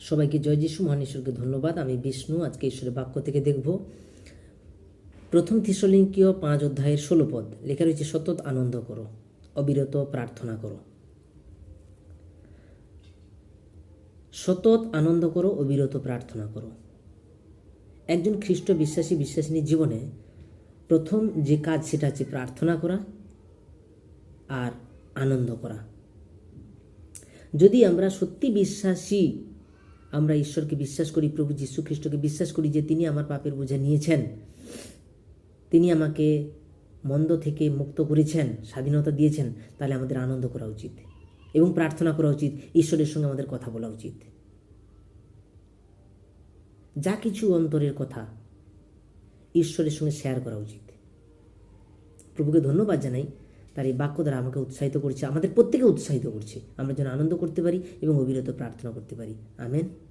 সবাইকে জয় যিশু মহান ঈশ্বরকে ধন্যবাদ। আমি বিষ্ণু, আজকে ঈশ্বরের বাক্য থেকে দেখব। প্রথম থিসলিঙ্কীয় পাঁচ অধ্যায়ের ষোলো পদ, লেখা রয়েছে, সতত আনন্দ করো, অবিরত প্রার্থনা করো। সতত আনন্দ করো, অবিরত প্রার্থনা করো। একজন খ্রিস্ট বিশ্বাসী বিশ্বাসিনীর জীবনে প্রথম যে কাজ সেটা হচ্ছে প্রার্থনা করা আর আনন্দ করা। যদি আমরা সত্যি বিশ্বাসী আমরা ঈশ্বরকে বিশ্বাস করি, প্রভু যীশু খ্রিস্টকে বিশ্বাস করি যে তিনি আমার পাপের বোঝা নিয়েছেন। তিনি আমাকে মন্দ থেকে মুক্ত করেছেন, স্বাধীনতা দিয়েছেন। তাহলে আমাদের আনন্দ করা উচিত এবং প্রার্থনা করা উচিত, ঈশ্বরের সঙ্গে আমাদের কথা বলা উচিত। যা কিছু অন্তরের কথা ঈশ্বরের সঙ্গে শেয়ার করা উচিত। প্রভুকে ধন্যবাদ জানাই। তার এই বাক্য দ্বারা আমাকে উৎসাহিত করছে, আমাদের প্রত্যেকে উৎসাহিত করছে। আমরা যেন আনন্দ করতে পারি এবং অবিরত প্রার্থনা করতে পারি। আমেন।